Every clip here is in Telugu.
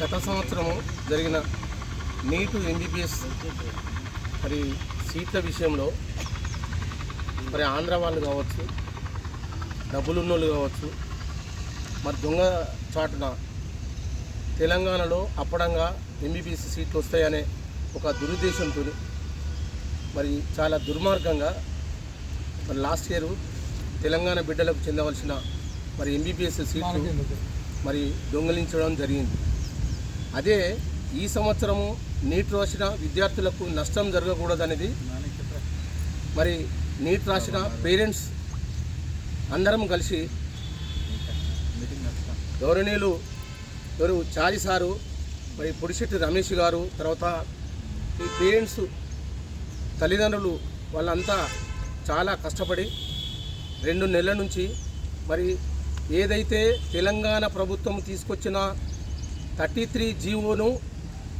గత సంవత్సరము జరిగిన నీటు ఎంబీబీఎస్ మరి సీట్ల విషయంలో మరి ఆంధ్ర వాళ్ళు కావచ్చు డబ్బులున్నోళ్ళు కావచ్చు మరి దొంగ చాటున తెలంగాణలో అప్పడంగా ఎంబీబీఎస్ సీట్లు వస్తాయనే ఒక దురుద్దేశంతో మరి చాలా దుర్మార్గంగా మరి లాస్ట్ ఇయర్ తెలంగాణ బిడ్డలకు చెందవలసిన మరి ఎంబీబీఎస్ సీట్లు మరి దొంగలించడం జరిగింది. అదే ఈ సంవత్సరము నీట్ రాసిన విద్యార్థులకు నష్టం జరగకూడదనేది. మరి నీట్ రాసిన పేరెంట్స్ అందరం కలిసి గౌరవనీయులు ఎవరు చారి సారు మరి పొడిశెట్టి రమేష్ గారు తర్వాత ఈ పేరెంట్స్ తల్లిదండ్రులు వాళ్ళంతా చాలా కష్టపడి రెండు నెలల నుంచి మరి ఏదైతే తెలంగాణ ప్రభుత్వం తీసుకొచ్చిన థర్టీ త్రీ జీవోను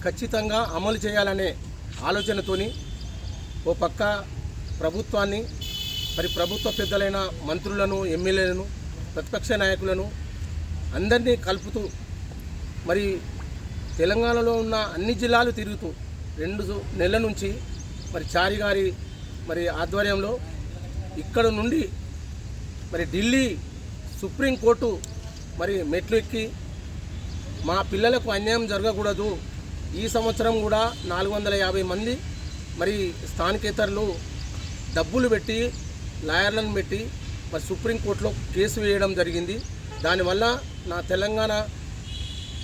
ఖచ్చితంగా అమలు చేయాలనే ఆలోచనతోని ఓ పక్క ప్రభుత్వాన్ని మరి ప్రభుత్వ పెద్దలైన మంత్రులను ఎమ్మెల్యేలను ప్రతిపక్ష నాయకులను అందరినీ కలుపుతూ మరి తెలంగాణలో ఉన్న అన్ని జిల్లాలు తిరుగుతూ రెండు నెలల నుంచి మరి చారి గారి మరి ఆధ్వర్యంలో ఇక్కడ నుండి మరి ఢిల్లీ సుప్రీంకోర్టు మరి మెట్లు ఎక్కి మా పిల్లలకు అన్యాయం జరగకూడదు. ఈ సంవత్సరం కూడా నాలుగు వందల యాభై మంది మరి స్థానికేతరులు డబ్బులు పెట్టి లాయర్లను పెట్టి మరి సుప్రీంకోర్టులో కేసు వేయడం జరిగింది. దానివల్ల నా తెలంగాణ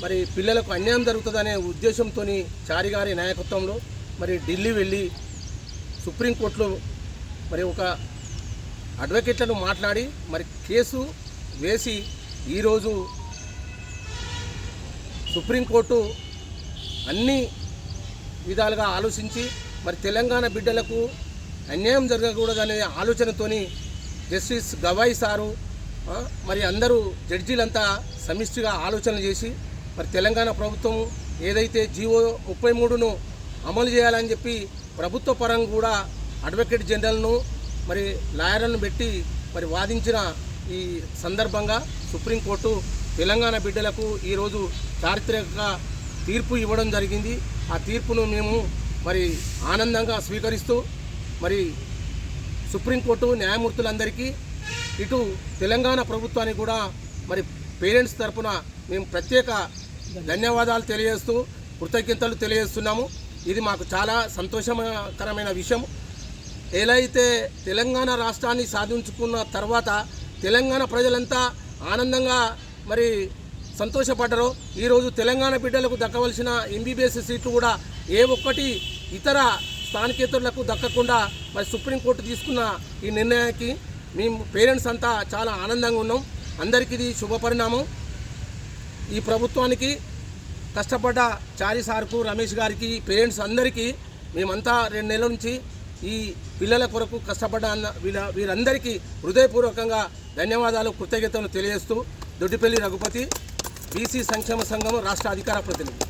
మరి పిల్లలకు అన్యాయం జరుగుతుందనే ఉద్దేశంతో చారి గారి నాయకత్వంలో మరి ఢిల్లీ వెళ్ళి సుప్రీంకోర్టులో మరి ఒక అడ్వకేట్లను మాట్లాడి మరి కేసు వేసి ఈరోజు సుప్రీంకోర్టు అన్ని విధాలుగా ఆలోచించి మరి తెలంగాణ బిడ్డలకు అన్యాయం జరగకూడదనే ఆలోచనతోని జస్టిస్ గవాయి సారు మరి అందరూ జడ్జీలంతా సమిష్టిగా ఆలోచన చేసి మరి తెలంగాణ ప్రభుత్వం ఏదైతే జీవో ముప్పై మూడును అమలు చేయాలని చెప్పి ప్రభుత్వ పరంగా కూడా అడ్వకేట్ జనరల్ను మరి లాయర్లను పెట్టి మరి వాదించిన ఈ సందర్భంగా సుప్రీంకోర్టు తెలంగాణ బిడ్డలకు ఈరోజు చారిత్రక తీర్పు ఇవ్వడం జరిగింది. ఆ తీర్పును మేము మరి ఆనందంగా స్వీకరిస్తూ మరి సుప్రీంకోర్టు న్యాయమూర్తులందరికీ ఇటు తెలంగాణ ప్రభుత్వానికి కూడా మరి పేరెంట్స్ తరఫున మేము ప్రత్యేక ధన్యవాదాలు తెలియజేస్తూ కృతజ్ఞతలు తెలియజేస్తున్నాము. ఇది మాకు చాలా సంతోషకరమైన విషయం. ఎలా అయితే తెలంగాణ రాష్ట్రాన్ని సాధించుకున్న తర్వాత తెలంగాణ ప్రజలంతా ఆనందంగా మరి సంతోషపడ్డరో ఈరోజు తెలంగాణ బిడ్డలకు దక్కవలసిన ఎంబీబీఎస్ సీట్లు కూడా ఏ ఒక్కటి ఇతర స్థానికేతరులకు దక్కకుండా మరి సుప్రీంకోర్టు తీసుకున్న ఈ నిర్ణయానికి మేము పేరెంట్స్ అంతా చాలా ఆనందంగా ఉన్నాం. అందరికీ ఇది శుభపరిణామం ఈ ప్రభుత్వానికి కష్టపడ్డ చారి సార్కు రమేష్ గారికి పేరెంట్స్ అందరికీ మేమంతా రెండు నెలల నుంచి ఈ పిల్లల కొరకు కష్టపడ్డ అన్న వీళ్ళ వీరందరికీ హృదయపూర్వకంగా ధన్యవాదాలు కృతజ్ఞతలు తెలియజేస్తూ దొడ్డిపల్లి రఘుపతి బీసీ సంక్షేమ సంఘం రాష్ట్ర అధికార ప్రతినిధి.